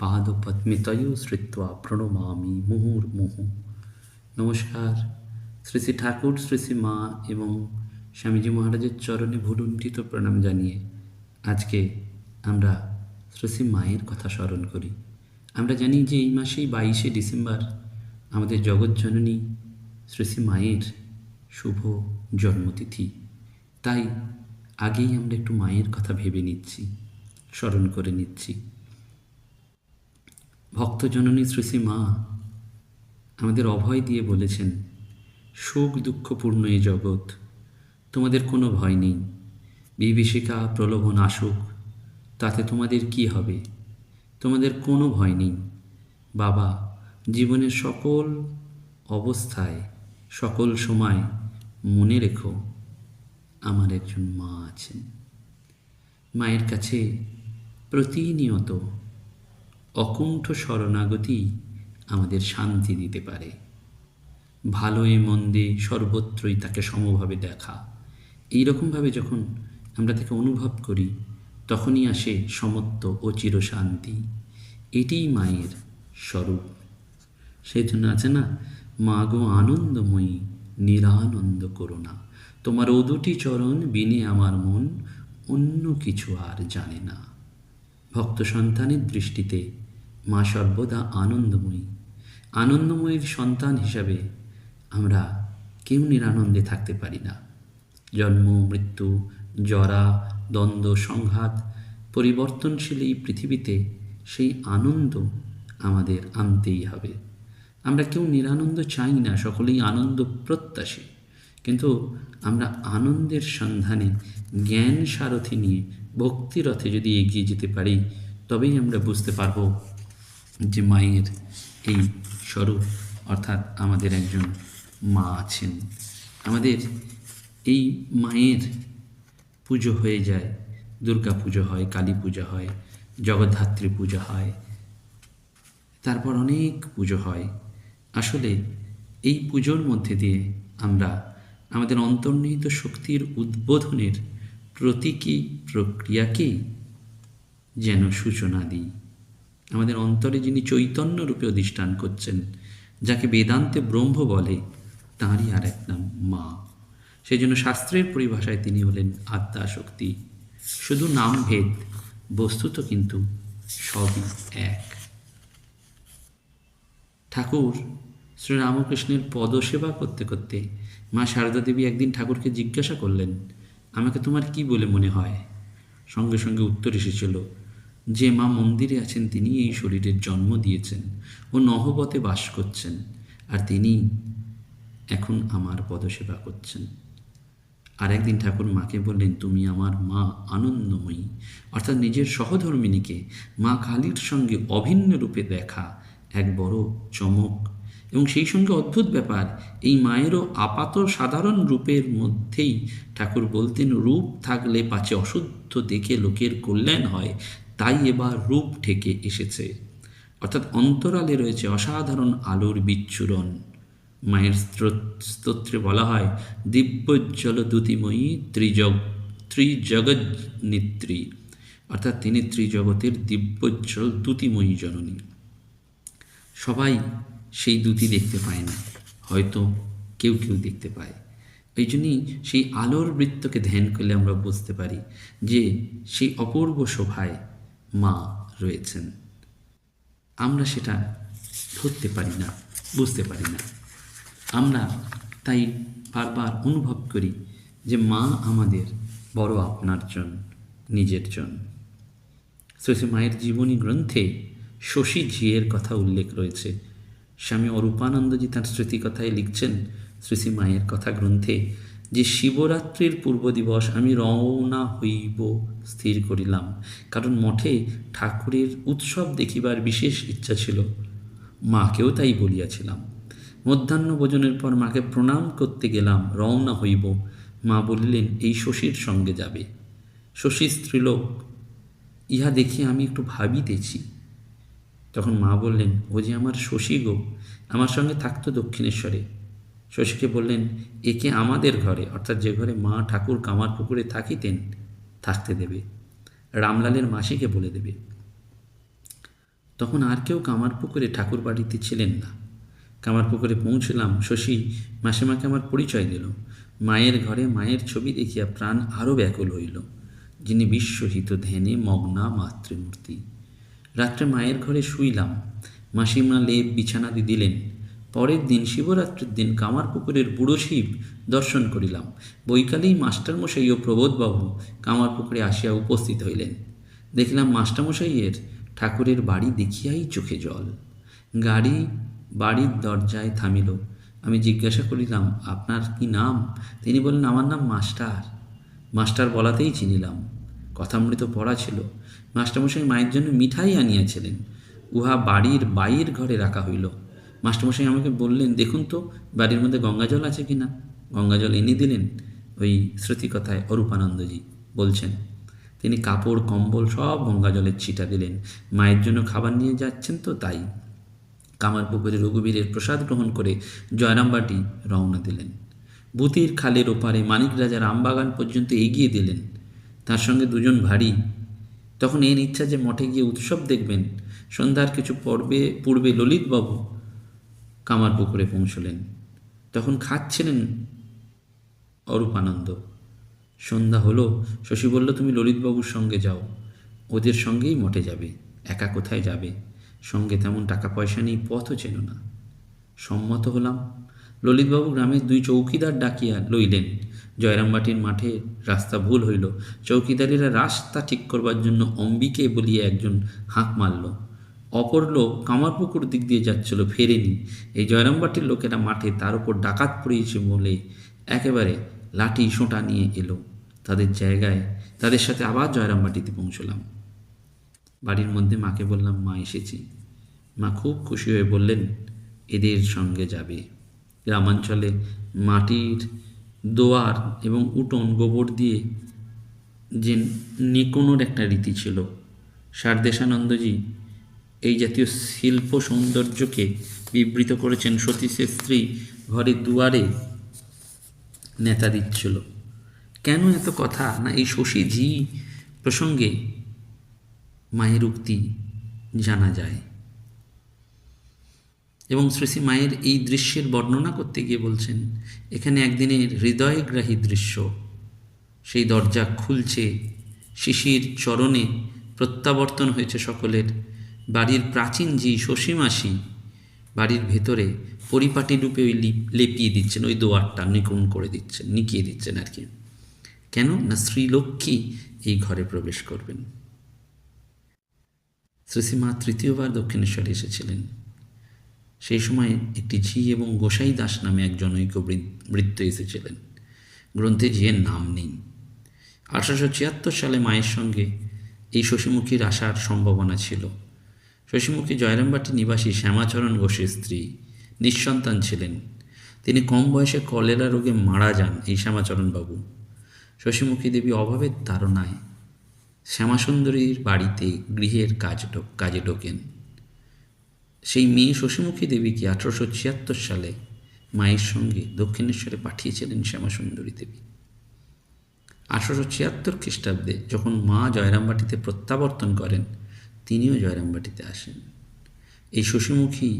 পাদপদ্মিতয় শ্রিত্বা প্রণমামি মুহুর্মুহু নমস্কার শ্রী শ্রী ঠাকুর শ্রী শ্রী মা এবং স্বামীজি মহারাজের চরণে ভুলুণ্ঠিত প্রণাম জানিয়ে আজকে আমরা শ্রী শ্রী মায়ের কথা স্মরণ করি। আমরা জানি যে এই মাসেই বাইশে ডিসেম্বর আমাদের জগৎজননী শ্রী শ্রী মায়ের শুভ জন্মতিথি। তাই আগেই আমরা একটু মায়ের কথা ভেবে নিচ্ছি, স্মরণ করে নিচ্ছি। ভক্তজননী শ্রী মা আমাদের অভয় দিয়ে বলেছেন, সুখ দুঃখপূর্ণ এই জগৎ, তোমাদের কোনো ভয় নেই। বিভীষিকা, প্রলোভন আসুক, তাতে তোমাদের কি হবে? তোমাদের কোনো ভয় নেই। বাবা, জীবনের সকল অবস্থায়, সকল সময় মনে রেখো, আমার একজন মা আছেন। মায়ের কাছে প্রতিনিয়ত অকুণ্ঠ শরণাগতি আমাদের শান্তি দিতে পারে। ভালোয় মন্দে সর্বত্রই তাকে সমভাবে দেখা। এই রকমভাবে যখন আমরা তাকে অনুভব করি, তখনই আসে সমত্ব ও চিরশান্তি। এটিই মায়ের স্বরূপ। সেই জন্য আছে না মা গো আনন্দময়ী, নিরানন্দ করুণা। তোমার ও দুটি চরণ বিনে আমার মন অন্য কিছু আর জানে না। ভক্ত সন্তানের দৃষ্টিতে মা সর্বদা আনন্দময়ী। আনন্দময়ীর সন্তান হিসাবে আমরা কেউ নিরানন্দে থাকতে পারি না। জন্ম, মৃত্যু, জরা, দ্বন্দ্ব, সংঘাত, পরিবর্তনশীল এই পৃথিবীতে সেই আনন্দ আমাদের আনতেই হবে। আমরা কেউ নিরানন্দ চাই না, সকলেই আনন্দ প্রত্যাশী। কিন্তু আমরা আনন্দের সন্ধানে, জ্ঞান সারথি নিয়ে, ভক্তিরথে যদি এগিয়ে যেতে পারি, তবেই আমরা বুঝতে পারব যে মায়ের এই স্বরূপ, অর্থাৎ আমাদের একজন মা আছেন। আমাদের এই মায়ের পুজো হয়ে যায়, দুর্গা পুজো হয়, কালী পূজা হয়, জগদ্ধাত্রী পূজা হয়, তারপর অনেক পুজো হয়। আসলে এই পুজোর মধ্যে দিয়ে আমরা আমাদের অন্তর্নিহিত শক্তির উদ্বোধনের প্রতীকী প্রক্রিয়াকেই যেন সূচনা দিই। আমাদের অন্তরে যিনি চৈতন্য রূপে অধিষ্ঠান করছেন, যাকে বেদান্তে ব্রহ্ম বলে, তাঁরই আর এক নাম মা। সেই জন্য শাস্ত্রের পরিভাষায় তিনি হলেন আত্মা শক্তি শুধু নাম ভেদ বস্তুত কিন্তু সবই এক। ঠাকুর, শ্রীরামকৃষ্ণের পদসেবা করতে করতে মা সারদা দেবী একদিন ঠাকুরকে জিজ্ঞাসা করলেন, আমাকে তোমার কি বলে মনে হয়? সঙ্গে সঙ্গে উত্তর এসেছিল যে মা মন্দিরে আছেন তিনি এই শরীরের জন্ম দিয়েছেন ও নহবতে বাস করছেন আর তিনি এখন আমার পদসেবা করছেন। আর একদিন ঠাকুর মাকে বললেন, তুমি আমার মা আনন্দময়ী, অর্থাৎ নিজের সহধর্মিনীকে মা কালীর সঙ্গে অভিন্ন রূপে দেখা এক বড় চমক। এবং সেই সঙ্গে অদ্ভুত ব্যাপার, এই মায়েরও আপাত সাধারণ রূপের মধ্যেই ঠাকুর বলতেন, রূপ থাকলে পাছে অশুদ্ধ দেখে লোকের কল্যাণ হয় তাই এবার রূপ ঠেকে এসেছে। অর্থাৎ অন্তরালে রয়েছে অসাধারণ আলোর বিচ্ছুরণ। মায়ের স্তোত্রে বলা হয়, দিব্যজ্জ্বল দ্যুতিময়ী ত্রিজগ ত্রিজগৎনিত্রী অর্থাৎ তিনি ত্রিজগতের দিব্যজ্জল দ্যুতিময়ী জননী। সবাই সেই দ্যুতি দেখতে পায় না। হয়তো কেউ কেউ দেখতে পায়। এই জন্যই সেই আলোর বৃত্তকে ধ্যান করলে আমরা বুঝতে পারি যে সেই অপূর্ব শোভায় মা রয়েছেন। আমরা সেটা ধরতে পারি না, বুঝতে পারি না। আমরা তাই বারবার অনুভব করি যে মা আমাদের বড় আপনার জন, নিজের জন। শ্রী মায়ের জীবনী গ্রন্থে শশী ঝিয়ের কথা উল্লেখ রয়েছে। স্বামী অরূপানন্দজি তাঁর স্মৃতিকথায় লিখছেন শ্রী মায়ের কথা গ্রন্থে যে শিবরাত্রির পূর্ব দিবস আমি রওনা হইব স্থির করিলাম। কারণ মঠে ঠাকুরের উৎসব দেখিবার বিশেষ ইচ্ছা ছিল। মাকেও তাই বলিয়াছিলাম। মধ্যাহ্ন ভোজনের পর মাকে প্রণাম করতে গেলাম, রওনা হইব। মা বলিলেন, এই শশীর সঙ্গে যাবে। শশী স্ত্রীলোক, ইহা দেখে আমি একটু ভাবিতেছি। তখন মা বললেন, ও যে আমার শশী গো, আমার সঙ্গে থাকতো দক্ষিণেশ্বরে। শশীকে বললেন, একে আমাদের ঘরে, অর্থাৎ যে ঘরে মা ঠাকুর কামার পুকুরে থাকিতেন, থাকতে দেবে। রামলালের মাসিকে বলে দেবে। তখন আর কেউ কামার পুকুরে ঠাকুর বাড়িতে ছিলেন না। কামার পুকুরে পৌঁছলাম, শশী মাসিমাকে আমার পরিচয় দিল। মায়ের ঘরে মায়ের ছবি দেখিয়া প্রাণ আরও ব্যাকুল হইল। যিনি বিশ্বহিত ধ্যানে মগ্না মাতৃমূর্তি। রাত্রে মায়ের ঘরে শুইলাম। মাসিমা লেপ বিছানাদি দিলেন পরের দিন শিবরাত্রির দিন কামার পুকুরের বুড়ো শিব দর্শন করিলাম। বৈকালেই মাস্টারমশাই ও প্রবোধবাবু কামার পুকুরে আসিয়া উপস্থিত হইলেন। দেখলাম মাস্টারমশাইয়ের ঠাকুরের বাড়ি দেখিয়াই চোখে জল। গাড়ি বাড়ির দরজায় থামিল। আমি জিজ্ঞাসা করিলাম, আপনার কি নাম? তিনি বললেন, আমার নাম মাস্টার। মাস্টার বলাতেই চিনিলাম। কথামৃত পড়া ছিল। মাস্টারমশাই মায়ের জন্য মিঠাই আনিয়াছিলেন। উহা বাড়ির বাইর ঘরে রাখা হইল। মাস্টারমশাই আমাকে বললেন, দেখুন তো, বাড়ির মধ্যে গঙ্গাজল আছে কি না গঙ্গাজল এনে দিলেন ওই শ্রুতিকথায় অরূপানন্দজি বলছেন। তিনি কাপড়, কম্বল সব গঙ্গাজলের ছিটা দিলেন। মায়ের জন্য খাবার নিয়ে যাচ্ছেন তো তাই। কামারপুকুরে রঘুবীরের প্রসাদ গ্রহণ করে জয়রামবাটি রওনা দিলেন। বুতির খালের ওপারে মানিক রাজার আমবাগান পর্যন্ত এগিয়ে দিলেন। তার সঙ্গে দুজন ভারী তখন এর ইচ্ছা যে মঠে গিয়ে উৎসব দেখবেন। সন্ধ্যার কিছু পর্বে, পূর্বে ললিতবাবু কামারপুকুরে পৌঁছলেন। তখন খাচ্ছিলেন অরূপানন্দ। সন্ধ্যা হলো, শশী বলল, তুমি ললিতবাবুর সঙ্গে যাও। ওদের সঙ্গেই মঠে যাবে, একা কোথায় যাবে? সঙ্গে তেমন টাকা পয়সা নেই, পথও চেন না। সম্মত হলাম। ললিতবাবু গ্রামের দুই চৌকিদার ডাকিয়া লইলেন। জয়রামবাটির মাঠে রাস্তা ভুল হইল। চৌকিদারেরা রাস্তা ঠিক করবার জন্য অম্বিকে বলিয়া একজন হাঁক মারল। অপর লোক কামারপুকুর দিক দিয়ে যাচ্ছিল, ফেরেনি। এই জয়রামবাটির লোকেরা মাঠে তার উপর ডাকাত পড়িয়েছে বলে একেবারে লাঠি সোঁটা নিয়ে এলো। তাদের জায়গায় তাদের সাথে আবার জয়রামবাটিতে পৌঁছলাম। বাড়ির মধ্যে মাকে বললাম, মা, এসেছি। মা খুব খুশি হয়ে বললেন, এদের সঙ্গে যাবে। গ্রামাঞ্চলে মাটির দোয়ার এবং উঠোন গোবর দিয়ে যে নিকোনোর একটা রীতি ছিল। সারদেশানন্দজি এই জাতীয় শিল্প সৌন্দর্যকে বিবৃত করেছেন সতীশের স্ত্রী ঘরের দুয়ারে নেতা দিচ্ছিল। কেন এত কথা? না এই শশী ঝি প্রসঙ্গে মায়ের উক্তি জানা যায়। এবং শ্রী মায়ের এই দৃশ্যের বর্ণনা করতে গিয়ে বলছেন, এখানে একদিনের হৃদয়গ্রাহী দৃশ্য। সেই দরজা খুলছে, শিশির চরণে প্রত্যাবর্তন হয়েছে সকলের। বাড়ির প্রাচীন জি শশীমাসি বাড়ির ভেতরে পরিপাটি রূপে ওই লেপিয়ে দিচ্ছেন, ওই দোয়ারটা নিকুণ করে দিচ্ছেন, নিকিয়ে দিচ্ছেন আর কি। কেন? না শ্রীলক্ষ্মী এই ঘরে প্রবেশ করবেন। শ্রীসীমা তৃতীয়বার দক্ষিণেশ্বরে এসেছিলেন। সেই সময় একটি ঝি এবং গোসাই দাস নামে এক জনৈক বৃত্ত এসেছিলেন। গ্রন্থে ঝিয়ের নাম নেই। আঠারোশো ছিয়াত্তর সালে মায়ের সঙ্গে এই শশীমুখীর আসার সম্ভাবনা ছিল। শশীমুখী জয়রামবাটি নিবাসী শ্যামাচরণ ঘোষের স্ত্রী নিঃসন্তান ছিলেন। তিনি কম বয়সে কলেরা রোগে মারা যান এই শ্যামাচরণবাবু। শশীমুখী দেবী অভাবের তাড়নায় শ্যামাসুন্দরীর বাড়িতে গৃহের কাজ কাজে ঢোকেন। সেই মেয়ে শশীমুখী দেবীকে আঠারোশো ছিয়াত্তর সালে মায়ের সঙ্গে দক্ষিণেশ্বরে পাঠিয়েছিলেন শ্যামাসুন্দরী দেবী। আঠারোশো ছিয়াত্তর খ্রিস্টাব্দে যখন মা জয়রামবাটিতে প্রত্যাবর্তন করেন তিনিও জয়রামবাটিতে আসেন। এই শশীমুখী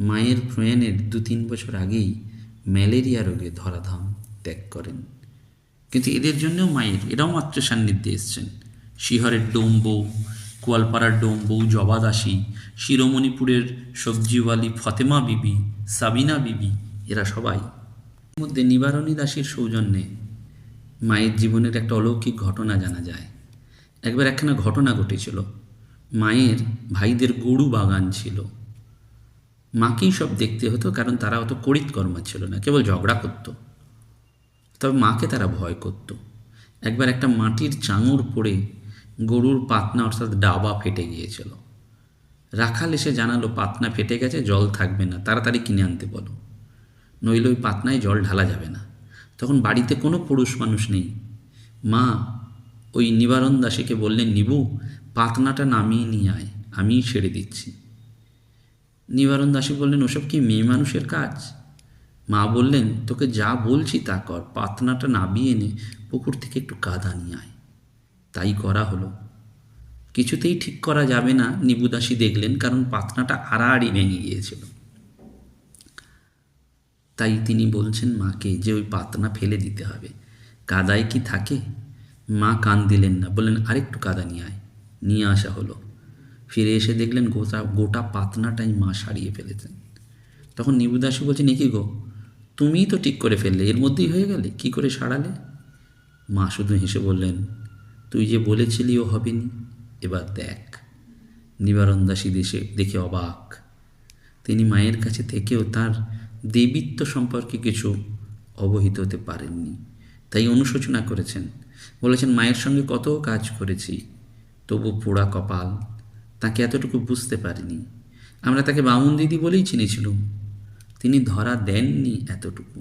মায়ের প্রয়াণের দু তিন বছর আগেই ম্যালেরিয়া রোগে ধরাধাম ত্যাগ করেন। কিন্তু এদের জন্যও মায়ের, এরাও মাত্র সান্নিধ্যে এসছেন। শিহরের ডোমবউ কোয়ালপাড়ার ডোমবউ জবা দাসী শিরোমণিপুরের সবজিওয়ালি ফতেমা বিবি, সাবিনা বিবি, এরা সবাই মধ্যে নিবারণী দাসীর সৌজন্যে মায়ের জীবনের একটা অলৌকিক ঘটনা জানা যায়। একবার একখানা ঘটনা ঘটেছিল। মায়ের ভাইদের গরু বাগান ছিল। মাকেই সব দেখতে হতো, কারণ তারা অত করিতকর্মা ছিল না, কেবল ঝগড়া করত। তবে মাকে তারা ভয় করত। একবার একটা মাটির চাঙুর পড়ে গরুর পাতনা, অর্থাৎ ডাবা ফেটে গিয়েছিল। রাখাল এসে জানালো, পাতনা ফেটে গেছে, জল থাকবে না, তাড়াতাড়ি কিনে আনতে বলো। নইলে ওই পাতনায় জল ঢালা যাবে না। তখন বাড়িতে কোনো পুরুষ মানুষ নেই। মা ওই নিবারণ দাসীকে বললেন, নিবু পাতনাটা নামিয়ে নিয়ে আয়, আমিই ছেড়ে দিচ্ছি। নিবারণ দাসী বললেন, ওসব কি মেয়ে মানুষের কাজ? মা বললেন, তোকে যা বলছি তা কর পাতনাটা নাবিয়ে এনে পুকুর থেকে একটু কাদা নিয়ে আয়। তাই করা হলো। কিছুতেই ঠিক করা যাবে না নিবুদাসী দেখলেন, কারণ পাতনাটা আড়াআড়ি ভেঙে গিয়েছিল। তাই তিনি বলছেন, মাকে, যে ওই পাতনা ফেলে দিতে হবে। কাদায় কি থাকে? মা কান দিলেন না, বললেন, আরেকটু কাদা নিয়ে আয়। নিয়ে আসা হলো। ফিরে এসে দেখলেন গোটা গোটা পাতনাটাই মা সারিয়ে ফেলেছেন। তখন নিবুদাসী বলছেন, এ কি গো? তুমিই তো ঠিক করে ফেললে, এর মধ্যেই হয়ে গেলে, কি করে সারালে? মা শুধু হেসে বললেন, তুই যে বলেছিলি ও হবেনি, এবার দেখ। নিবারণ দাসী দেশে দেখে অবাক। তিনি মায়ের কাছে থেকেও তার দেবীত্ব সম্পর্কে কিছু অবহিত হতে পারেননি। তাই অনুশোচনা করেছেন। বলেছেন, মায়ের সঙ্গে কত কাজ করেছি তবু পোড়া কপাল তাকে এতটুকু বুঝতে পারিনি। আমরা তাকে বামুন দিদি বলেই চিনেছিলুম। তিনি ধরা দেননি এতটুকু।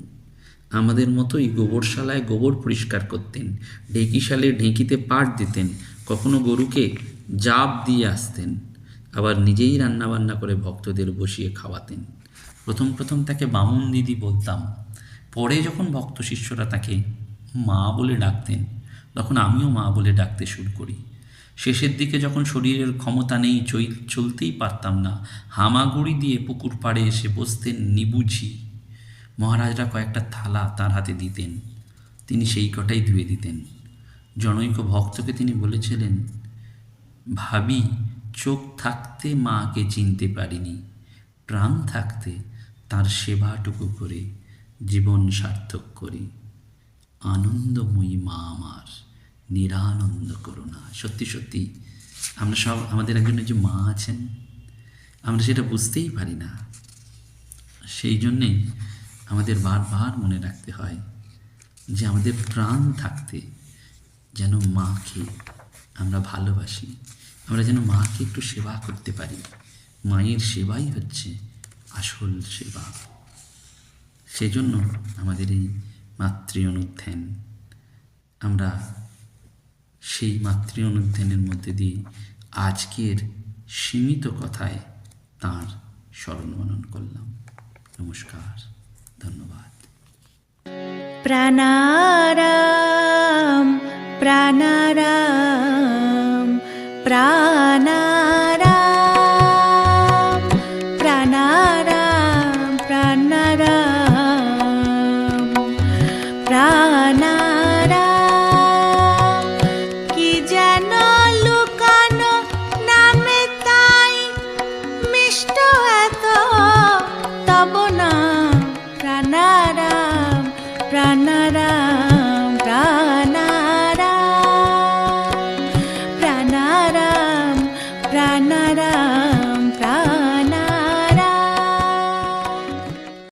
আমাদের মতোই গোবরশালায় গোবর পরিষ্কার করতেন ঢেঁকিশালে ঢেঁকিতে পাট দিতেন, কখনো গরুকে জাপ দিয়ে আসতেন, আবার নিজেই রান্নাবান্না করে ভক্তদের বসিয়ে খাওয়াতেন। প্রথম প্রথম তাকে বামুন দিদি বলতাম, পরে যখন ভক্ত শিষ্যরা তাকে মা বলে ডাকতেন, তখন আমিও মা বলে ডাকতে শুরু করি। শেষের দিকে যখন শরীরের ক্ষমতা নেই চলতেই পারতাম না। হামাগুড়ি দিয়ে পুকুর পাড়ে এসে বসতেন নিবুঝি। মহারাজরা কয়েকটা থালা তার হাতে দিতেন। তিনি সেই কটাই ধুয়ে দিতেন। জনৈক ভক্তকে তিনি বলেছিলেন, ভাবি, চোখ থাকতে মাকে চিনতে পারিনি। প্রাণ থাকতে তার সেবাটুকু করে জীবন সার্থক করি। আনন্দময়ী মা আমার। নিরানন্দ করুণা। সত্যি সত্যি, আমরা সব, আমাদের একজন যে মা আছেন, আমরা সেটা বুঝতেই পারি না। সেই জন্যেই আমাদের বারবার মনে রাখতে হয় যে আমাদের প্রাণ থাকতে যেন মাকে আমরা ভালোবাসি, আমরা যেন মাকে একটু সেবা করতে পারি। মায়ের সেবাই হচ্ছে আসল সেবা। সেজন্য আমাদের এই মাতৃ অনুধ্যান, আমরা সেই মাতৃ অনুধ্যানের মধ্যে দিয়ে আজকের সীমিত কথায় তাঁর স্মরণ মনন করলাম। নমস্কার, ধন্যবাদ। প্রাণারাম প্রাণারাম প্রাণা